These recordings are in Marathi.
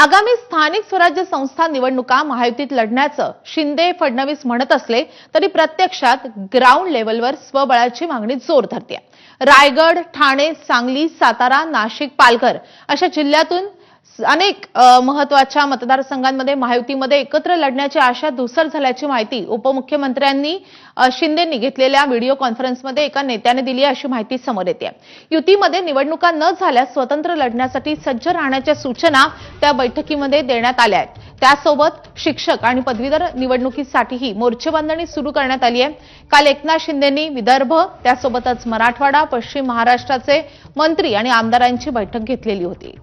आगामी स्थानिक स्वराज्य संस्था निवडणुका महायुतीत लढण्याचं शिंदे फडणवीस म्हणत असले तरी प्रत्यक्षात ग्राउंड लेवलवर स्वबळाची मागणी जोर धरते रायगड ठाणे सांगली सातारा नाशिक पालघर अशा जिल्ह्यातून अनेक महत्त्वाच्या मतदारसंघांमध्ये महायुतीमध्ये एकत्र लढण्याची आशा धुसर झाल्याची माहिती उपमुख्यमंत्र्यांनी शिंदेंनी घेतलेल्या व्हिडिओ कॉन्फरन्समध्ये एका नेत्याने दिली आहे अशी माहिती समोर येते. युतीमध्ये निवडणुका न झाल्यास स्वतंत्र लढण्यासाठी सज्ज राहण्याच्या सूचना त्या बैठकीमध्ये देण्यात आल्या आहेत. त्यासोबत शिक्षक आणि पदवीधर निवडणुकीसाठीही मोर्चेबांधणी सुरू करण्यात आली आहे. काल एकनाथ शिंदेंनी विदर्भ त्यासोबतच मराठवाडा पश्चिम महाराष्ट्राचे मंत्री आणि आमदारांची बैठक घेतलेली होती.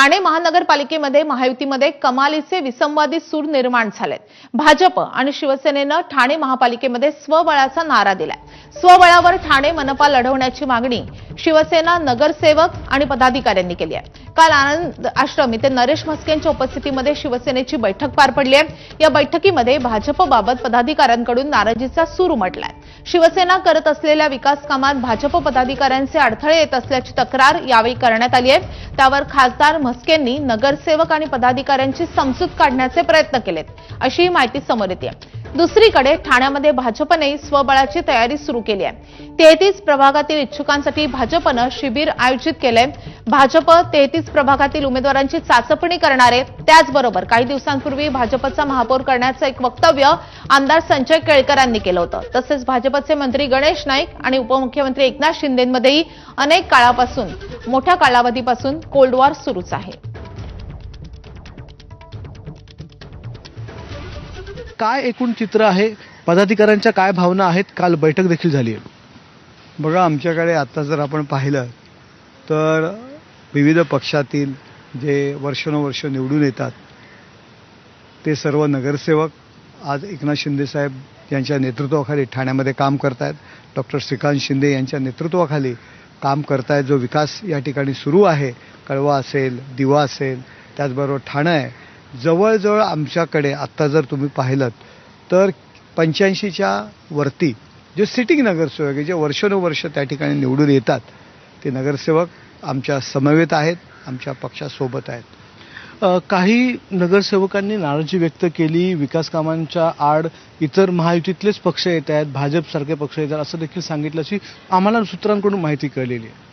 ठाणे महानगरपालिकेमध्ये महायुतीमध्ये कमालीचे विसंवादी सूर निर्माण झालेत. भाजप आणि शिवसेनेनं ठाणे महापालिकेमध्ये स्वबळाचा नारा दिलाय. स्वबळावर ठाणे मनपा लढवण्याची मागणी शिवसेना नगरसेवक आणि पदाधिकाऱ्यांनी केली आहे. काल आनंद आश्रम इथे नरेश म्हस्केंच्या उपस्थितीमध्ये शिवसेनेची बैठक पार पडली आहे. या बैठकीमध्ये भाजपबाबत पदाधिकाऱ्यांकडून नाराजीचा सूर उमटलाय. शिवसेना करत असलेल्या विकास कामात भाजप पदाधिकाऱ्यांचे अडथळे येत असल्याची तक्रार यावेळी करण्यात आली आहे. त्यावर खासदार म्हस्केंनी नगरसेवक आणि पदाधिकाऱ्यांची समजूत काढण्याचे प्रयत्न केलेत अशी माहिती समोर येते. दुसरीकडे ठाण्यामध्ये भाजपने स्वबळाची तयारी सुरू केली आहे. तेहतीस प्रभागातील इच्छुकांसाठी भाजपनं शिबिर आयोजित केलंय. भाजप तेहतीस प्रभागातील उमेदवारांची चाचपणी करणार आहे. त्याचबरोबर काही दिवसांपूर्वी भाजपचा महापौर करण्याचं एक वक्तव्य आमदार संजय केळकरांनी केलं होतं. तसेच भाजपचे मंत्री गणेश नाईक आणि उपमुख्यमंत्री एकनाथ शिंदेमध्येही अनेक काळापासून मोठ्या कालावधीपासून कोल्ड वॉर सुरूच आहे. काय एकूण चित्र आहे? पदाधिकाऱ्यांच्या काय भावना आहेत? काल बैठक देखील झाली आहे. बघा आमच्याकडे आता जर आपण पाहिलं तर विविध पक्षातील जे वर्षानुवर्ष निवडून येतात ते सर्व नगरसेवक आज एकनाथ शिंदेसाहेब यांच्या नेतृत्वाखाली ठाण्यामध्ये काम करतायत. डॉक्टर श्रीकांत शिंदे यांच्या नेतृत्वाखाली काम करतायत. जो विकास या ठिकाणी सुरू आहे कळवा असेल दिवा असेल त्याचबरोबर ठाणं आहे. जवळजवळ आमच्याकडे आत्ता जर तुम्ही पाहिलं तर पंच्याऐंशीच्या वरती जे सिटिंग नगरसेवक आहे जे वर्षानुवर्ष त्या ठिकाणी निवडून येतात ते नगरसेवक आमच्या समवेत आहेत आमच्या पक्षासोबत आहेत. काही नगरसेवकांनी नाराजी व्यक्त केली विकास कामांच्या आड इतर महायुतीतलेच पक्ष येत आहेत भाजपसारखे पक्ष येत आहेत असं देखील सांगितल्याची आम्हाला सूत्रांकडून माहिती कळलेली आहे.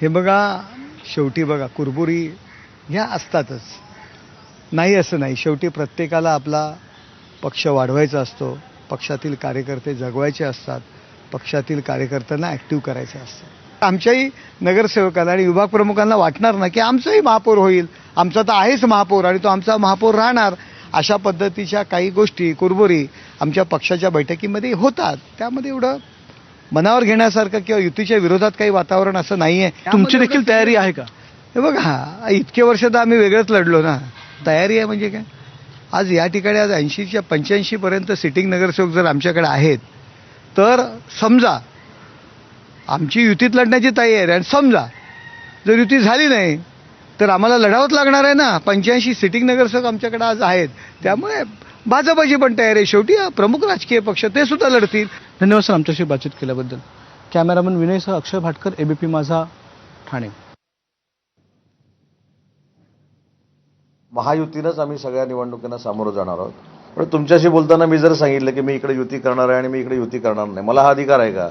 हे बघा शेवटी बघा कुरबुरी ह्या असतातच. नाही असं नाही. शेवटी प्रत्येकाला आपला पक्ष वाढवायचा असतो. पक्षातील कार्यकर्ते जगवायचे असतात. पक्षातील कार्यकर्त्यांना ॲक्टिव्ह करायचे असतं आमच्याही नगरसेवकांना आणि विभाग प्रमुखांना वाटणार ना की आमचाही महापौर होईल. आमचा तर आहेच महापौर आणि तो आमचा महापौर राहणार. अशा पद्धतीच्या काही गोष्टी कुरबुरी आमच्या पक्षाच्या बैठकीमध्ये होतात. त्यामध्ये एवढं मनावर घेण्यासारखं किंवा युतीच्या विरोधात काही वातावरण असं नाही आहे तुमची देखील तयारी आहे का? हे बघा इतके वर्ष तर आम्ही वेगळंच लढलो ना. तयारी आहे म्हणजे काय? आज या ठिकाणी आज ऐंशीच्या पंच्याऐंशीपर्यंत सिटिंग नगरसेवक जर आमच्याकडे आहेत तर समजा आमची युतीत लढण्याची तयारी आहे. आणि समजा जर युती झाली नाही तर आम्हाला लढावंच लागणार आहे ना. पंच्याऐंशी सिटिंग नगरसेवक आमच्याकडे आज आहेत. त्यामुळे भाजपाची पण तयारी आहे. शेवटी प्रमुख राजकीय पक्ष ते सुद्धा लढतील. धन्यवाद सर आमच्याशी बातचीत केल्याबद्दल. कॅमेरामन विनयसह अक्षय भाटकर एबीपी माझा ठाणे. महायुतीनंच आम्ही सगळ्या निवडणुकींना सामोरं जाणार आहोत. पण तुमच्याशी बोलताना मी जर सांगितलं की मी इकडे युती करणार आहे आणि मी इकडे युती करणार नाही मला हा अधिकार आहे का?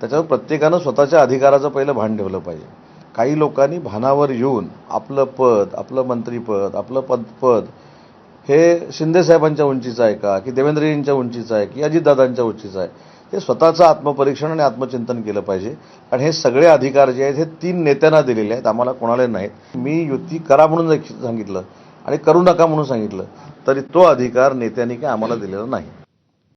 त्याच्यावर प्रत्येकानं स्वतःच्या अधिकाराचं पहिलं भान ठेवलं पाहिजे. काही लोकांनी भानावर येऊन आपलं पद आपलं मंत्रीपद आपलं पद पद हे शिंदेसाहेबांच्या उंचीचं आहे का? की देवेंद्रजींच्या उंचीचं आहे? की अजितदादांच्या उंचीचं आहे? हे स्वतःचं आत्मपरीक्षण आणि आत्मचिंतन केलं पाहिजे. आणि हे सगळे अधिकार जे आहेत हे तीन नेत्यांना दिलेले आहेत. आम्हाला कोणाला नाहीत. मी युती करा म्हणून सांगितलं आणि करू नका म्हणून सांगितलं. तरी तो अधिकार नेत्यांनी काय आम्हाला दिलेला नाही.